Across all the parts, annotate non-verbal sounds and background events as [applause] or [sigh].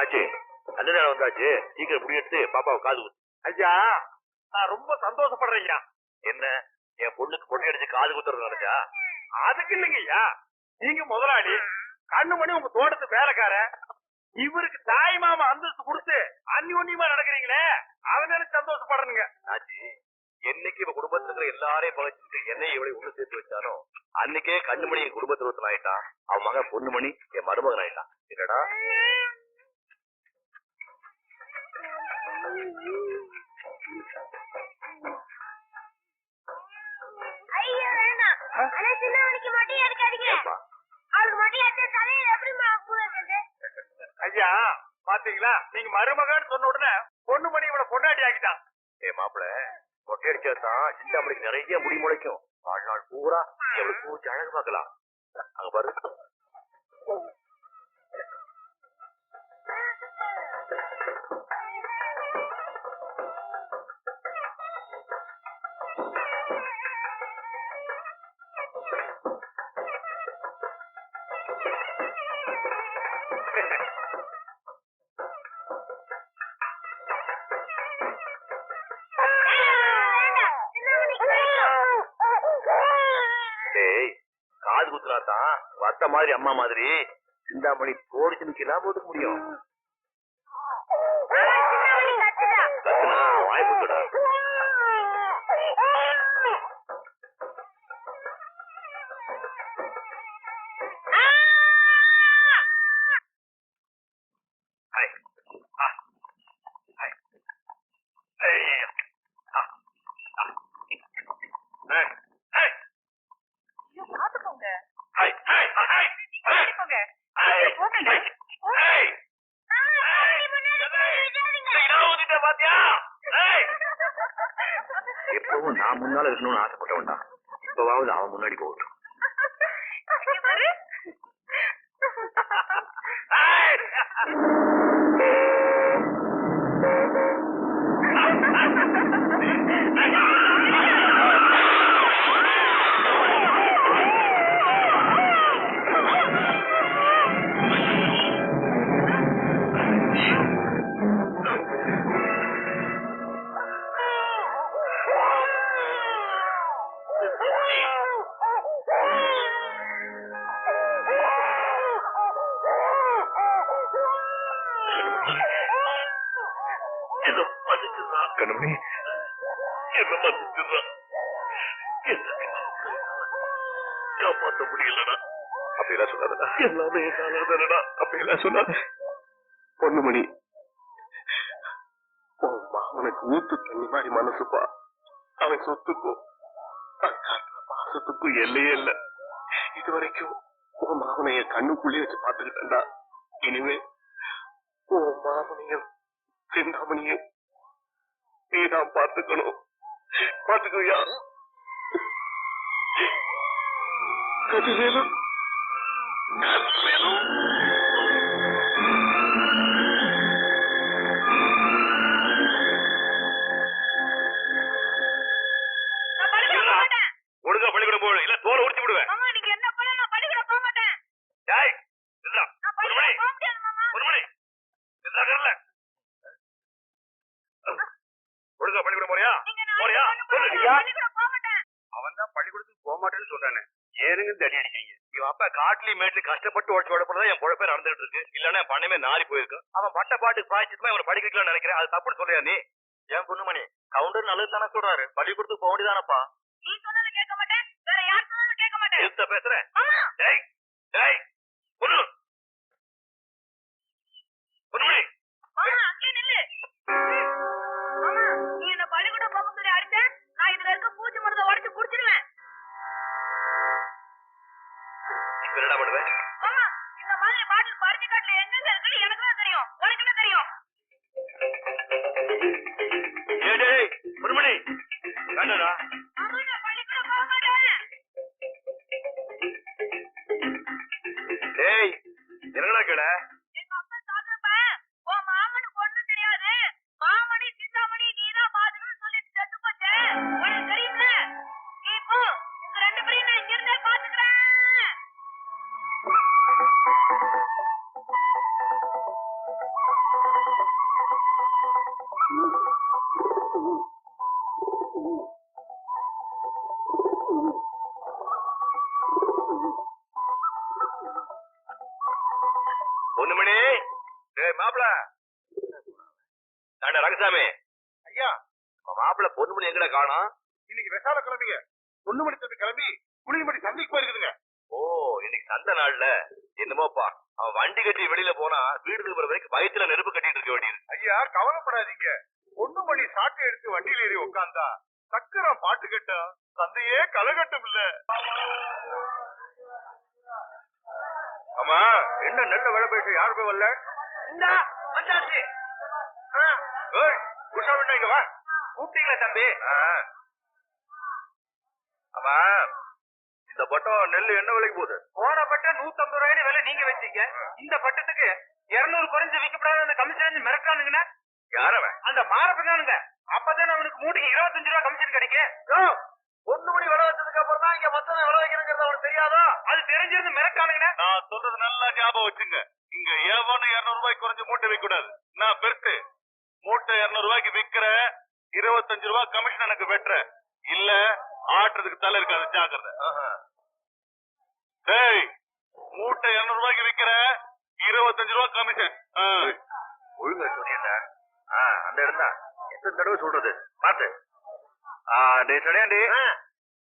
ஆச்சு. நல்ல நேரம் வந்தாச்சு. சீக்கிரம் முடி எடுத்து பாப்பாவை காது குத்து. ஐயா நான் ரொம்ப சந்தோஷப்படுறேன் ஐயா என்ன? என் பொண்ணுக்கு பொண்ணு அடிச்சு காது குத்துறது அதுக்கு இல்லைங்க ஐயா. நீங்க முதலாளி கண்ணு மணி உங்க தோட்டத்து வேலைக்காரன் இவருக்கு தாய் மாமா அந்தஸ்து கொடுத்து அந்யோன்யமா நடக்கிறீங்களே அதை நினைச்சு சந்தோஷப்படுறேனுங்க. ஆச்சு. என்னைக்கு இவ குடும்பத்துல இருக்கிற எல்லாரையும் பழச்சிட்டு என்னை இவளை ஒண்ணு சேர்த்து வச்சானோ அன்னைக்கே கண்ணுமணி என் குடும்பத்துல ஒருத்தன் ஆயிட்டான். அவன் மகன் பொண்ணுமணி என் மருமகன் ஆயிட்டான். என்னடா? ஐயா பாத்தீங்களா? நீங்க மருமகன்னு சொன்ன உடனே பொண்ணு மணி இவளை பொண்டாட்டி ஆக்கிட்டான் ஏ மாப்பிள மொட்டை அடிச்சாதான் சிந்தாமணிக்கு நிறைய முடி முளைக்கும். வாழ்நாள் பூரா அவளுக்கு பூச்சி அழகு பார்க்கலாம். அங்க பாரு. டேய் காது குத்துனாதான் வத்த மாதிரி அம்மா மாதிரி சிந்தாமணி போடிச்சு நிக்கலாம் போட்டுக்க முடியும். எப்பவும் நான் முன்னால இருக்கணும்னு ஆசைப்பட்டவன்டா. இப்பவாவது அவன் முன்னாடி போகட்டும். காப்பாற்ற முடியலடா. அப்படியெல்லாம் சொல்லாதடா. எல்லாமே என்னாலடா அப்படியெல்லாம் சொல்லாத. பொண்ணுமணி உன் மாமனுக்கு ஊத்து தண்ணி மாதிரி மனசுப்பா. அவன் சொத்துக்கும் அவன் பாசத்துக்கும் எல்லையே இல்ல. இது வரைக்கும் உன் மாமனைய கண்ணுக்குள்ளே வச்சு பாத்துக்கிட்டா இனிமே உன் மாமனையும் சிந்தாமணியும் நீதான் பாத்துக்கணும் பாத்துக்குவியா போக மாட்டேன். ஒழுங்கா பள்ளிக்கூடம் போடு இல்ல தோலை உரிச்சு விடுவேன். ஒழுங்கா பள்ளிக்கூடம் போறியா? போறியா. அவன் தான் பள்ளிக்கூடத்துக்கு போக மாட்டேன்னு சொல்றானே ஏனுங்க தடி அடிக்கீங்க இவன் அப்பா காட்டுலயும் மேட்ல கஷ்டப்பட்டு உடச்சு உடப்பதான் என் பொழப்பே நடந்துட்டு இருக்கு. இல்லன்னா என் பண்ணமே நாரி போயிருக்கு அவன் பட்ட பாட்டுக்கு பாய்ச்சிட்டுமா இவனை படிக்க வைக்கலாம்னு நினைக்கிறேன். அது தப்புன்னு சொல்றியா நீ? ஏன் பொண்ணுமணி? கவுண்டர் நல்லது தானே சொல்றாரு. பள்ளிக்கூடத்துக்கு போக வேண்டியதானப்பா? நீ சொன்னதை கேட்க மாட்டேன். வேற யார் சொன்னாலும் கேட்க மாட்டேன். பேசுறேன். டேய் டேய் வேண்டாடா மாமா, எங்கடா காணோம் இன்னைக்கு விசால கிளம்பிங்க பொண்ணு மணி தம்பி கிளம்பி புளியமணி சந்தைக்கு போயிருக்குதுங்க. ஓ இன்னைக்கு சந்த நாள்ல? என்னமோப்பா அவன் வண்டி கட்டி வெளியில போனா வீடு திரும்புற வரைக்கும் வயித்துல நெருப்பு கட்டிட்டு இருக்க வேண்டியது. ஐயா கவலைப்படாதீங்க. பொண்ணு மணி சாட்டை எடுத்து வண்டியில ஏறி உட்காந்தா சக்கரம் பாட்டு கேட்டா சந்தையே கலகட்டும் இல்ல. ஆமா என்ன நெல்ல விலை பேச யாரு போய் வரல? இந்த வந்தாச்சு. ஏய் உஷா வேண்டாம் இங்க வா. கூப்பிட்டீங்களா தம்பி? ஆமா. இந்த பட்டம் நெல் என்ன விலைக்கு போகுது? போன பட்டம் நூத்தம்பது ரூபாய்னு விலை நீங்க வச்சீங்க. இந்த பட்டத்துக்கு இருநூறு குறைஞ்சு விற்கப்படாத அந்த கமிஷன் மிரட்டானுங்கண்ணா யாரவன் அந்த மாரப்பதானுங்க அப்பதான் அவனுக்கு மூட்டைக்கு இருபத்தஞ்சு ரூபா கமிஷன் கிடைக்கும் பொண்ணு மணி விலை வச்சதுக்கு அப்புறம் தான் இங்க மொத்தம் விலை வைக்கிறங்கிறது அவனுக்கு தெரியாதா? அது தெரிஞ்சிருந்து மிரட்டானுங்கண்ணா நான் சொல்றது நல்லா ஞாபகம் வச்சுங்க. இங்க ஏவன்னு இருநூறு ரூபாய்க்கு குறைஞ்சு மூட்டை விற்க கூடாது நான் பெருசு. மூட்டை இருநூறு ரூபாய்க்கு விக்கிற இருபத்தஞ்சு ரூபாய் கமிஷன் எனக்கு வெட்டுற. இல்ல ஆட்டுறதுக்கு தலை இருக்காது ஜாக்கிரதை. டேய் மூட்டை இருநூறு ரூபாய்க்கு விக்கிற இருபத்தஞ்சு ரூபாய் கமிஷன் ஒழுங்கா சொன்னீங்க அந்த இடம் தான் எத்தனை தடவை சொல்றது? பாத்து டேய் சடையாண்டி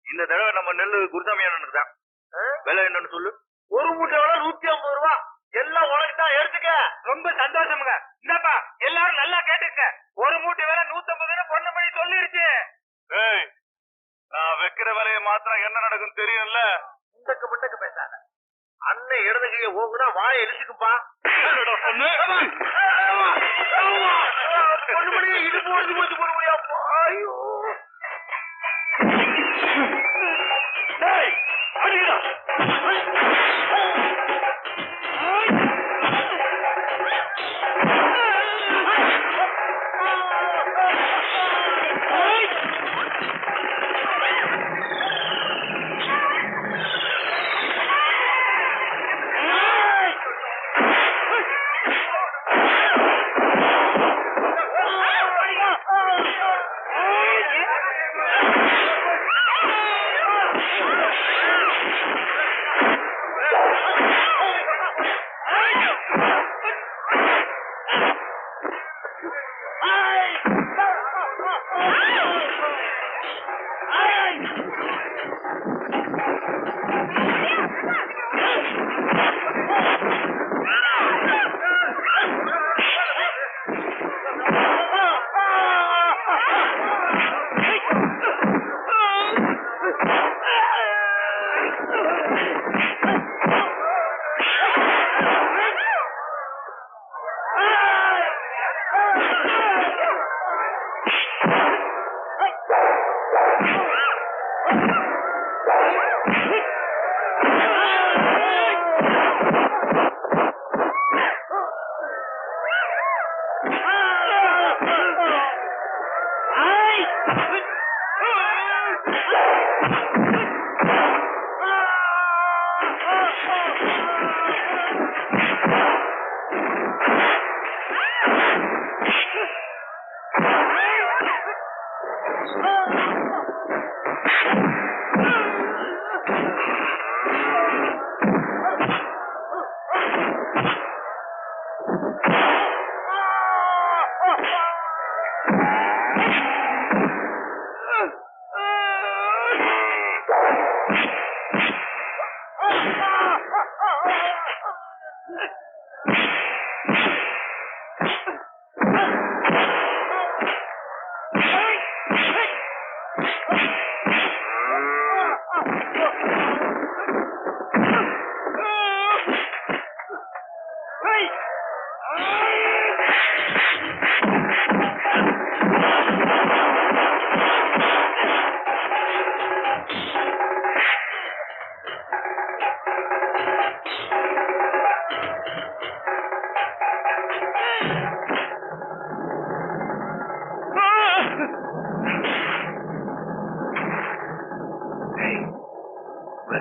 இந்த தடவை நம்ம நெல்லு குருசாமி அண்ணனுக்கு தான். விலை என்னன்னு சொல்லு. ஒரு மூட்டை விலை நூத்தி ஐம்பது ரூபா. எல்லாம் உனக்கு தான் எடுத்துக்க. ரொம்ப சந்தோஷமுங்க. இந்தாப்பா எல்லாரும் நல்லா கேட்டுக்க ஒரு மூட்டை விலை நூத்தம்பது பொண்ணு மணி சொல்லிருச்சு ஏய் நான் வைக்கிற மாத்திரம் என்ன நடக்கும் தெரியும்ல முண்டக்கு முண்டக்கு பேசாத அண்ணன் இடது கையை ஓகுனா வாயை இழுச்சுக்குப்பா பொண்ணு மணி இது போடுது போச்சு அப்பா ஐயோ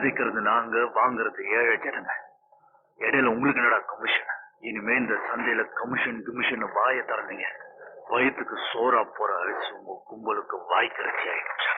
விதைக்கிறது நாங்க வாங்குறது ஏழை ஜனங்க. இடையில உங்களுக்கு என்னடா கமிஷன் இனிமே இந்த சந்தையில கமிஷன் கமிஷன் வாய தரணுங்க வயிற்றுக்கு சோறா போற அரிசி உங்க கும்பலுக்கு வாய்க்கரைச்சி ஆயிடும்.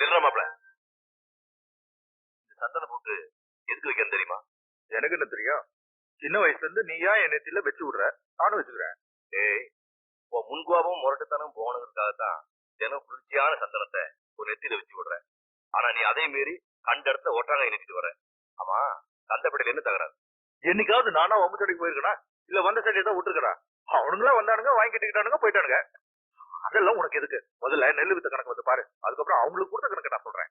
மாப்ள இந்த சந்தன போட்டு எதுக்கு வைக்கணும் தெரியுமா? எனக்கு என்ன தெரியும்? சின்ன வயசுல இருந்து நீயா என் நெத்தில வச்சு விடுற. நானும் வச்சுக்கிறேன். ஏய் உன் முன்கோபமும் முரட்டுத்தனம் போனதுக்காகத்தான் தினம் குளிர்ச்சியான சந்தனத்தை ஒரு நெத்தியில வச்சு விடுற. ஆனா நீ அதே மீறி கண்ட இடத்துல ஒட்டாங்க நினைச்சிட்டு வர. ஆமா சந்தைப்படையில என்ன தகராறு? என்னைக்காவது நானா ஒம்பு சடைக்கு போயிருக்கனா? இல்ல வந்த சைடு ஏதோ விட்டுருக்கா அவனுங்களா வந்தானுங்க வாங்கி கட்டிக்கிட்டானுங்க போயிட்டானுங்க. அதெல்லாம் உனக்கு எதுக்கு? முதல்ல நெல்லு வித்த கணக்கு வந்து பாரு. அதுக்கப்புறம் அவங்களுக்கு கொடுத்த கணக்கு நான் சொல்றேன்.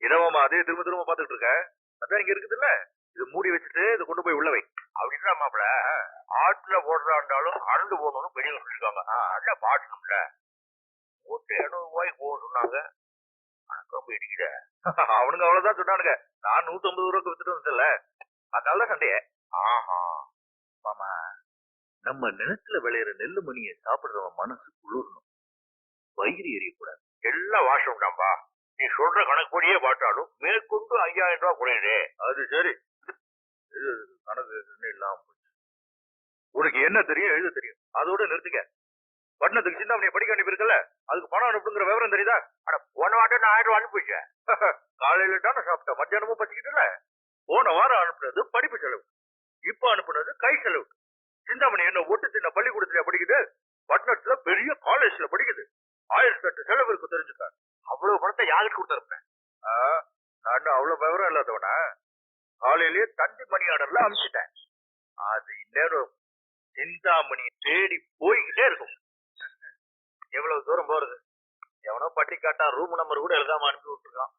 இடமாமா அதே திரும்ப திரும்ப பாத்துக்கிட்டு இருக்க. அதான் இங்க இருக்குது இல்ல இது மூடி வச்சுட்டு இதை கொண்டு போய் உள்ள வை. அப்படின்னா மாப்பிள. ஆட்டுல போடுறாண்டாலும் அறந்து போடணும்னு பெரியவங்க சொல்லிருக்காங்க. நல்லா பாட்டணும்ல மூட்டை இருநூறு ரூபாய்க்கு போக சொன்னாங்க. ரொம்ப இடிக்குத அவனுங்க அவ்வளவுதான் சொன்னானுங்க. நான் நூத்தி ஐம்பது ரூபாய்க்கு வித்துட்டு வந்தல அதனால சண்டையே. ஆஹா. மாமா நம்ம நிலத்துல விளையிற நெல்லு மணியை சாப்பிடுறவன் மனசு குளிரணும். வயிறு எரியக்கூடாது. எல்லாம் வாஷம் தான்ப்பா நீ சொல்ற கணக்குப்படியே பாட்டாலும் மேற்கொண்டு ஐயாயிரம் ரூபாய் குறையுது அது சரி. இது கணக்கு இல்லாம போச்சு. உனக்கு என்ன தெரியும் எழுத தெரியும். அதோட நிறுத்திக்க பட்டணத்துக்கு சிந்தாமணியை படிக்க அனுப்பியிருக்கல அதுக்கு பணம் அனுப்புங்கிற விவரம் தெரியுதா? அட போன வாட்டம் நான் ஆயிரம் ரூபாய் அனுப்பிச்சேன். [laughs] காலையில தானே சாப்பிட்டேன். மத்தியானமும் பச்சிக்கிட்டுல போன வாரம் அனுப்புனது படிப்பு செலவு. இப்ப அனுப்புனது கை செலவு. சிந்தாமணி என்ன ஒட்டு சின்ன பள்ளிக்கூடத்துல படிக்குது? பட்டணத்துல பெரிய காலேஜ்ல படிக்குது. ஆயிரத்தி எட்டு செலவு இருக்கு தெரிஞ்சுக்க. அவ்வளவு பணத்தை யாருக்கு கொடுத்துருப்பேன்? ஆ, நான் அவ்வளவு விவரம் இல்லாதவனா? காலையிலேயே தந்தி மணி ஆர்டர்ல அமிச்சிட்டேன். அது இந்நேரம் சிந்தாமணி தேடி போய்கிட்டே இருக்கும். எவ்வளவு தூரம் போறது? எவனோ பட்டி காட்டா ரூம் நம்பர் கூட எழுதாம அனுப்பி விட்டுருக்கான்.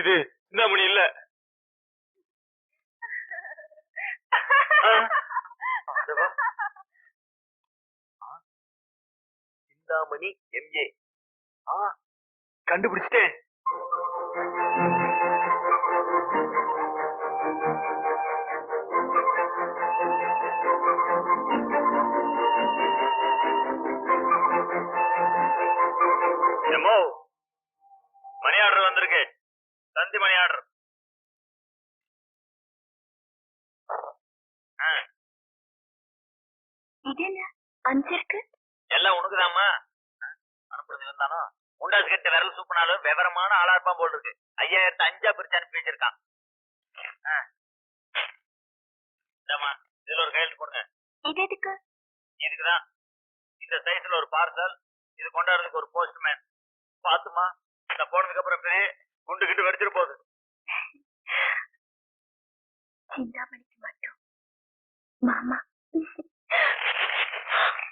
இது சிந்தாமணி இல்ல? சிந்தாமணி எம்ஏ ஆ? கண்டுபிடிச்சிட்டேன். கட்ட விரல் சூப்பினாலும் விவரமான ஆளா இருப்பான் போல் இருக்கு. ஐயாயிரத்து அஞ்சா பிரிச்சு அனுப்பி வச்சிருக்கான். இதுல ஒரு கையெழுத்து போடுங்க. இது எதுக்கு? இதுக்குதான். இந்த சைஸ்ல ஒரு பார்சல் இது கொண்டாடுறதுக்கு ஒரு போஸ்ட்மேன் பாத்துமா இந்த போனதுக்கு அப்புறம் பெரிய குண்டு கிட்டு வெடிச்சிட்டு போகுது. சிந்தாமணிக்கு மட்டும். மாமா.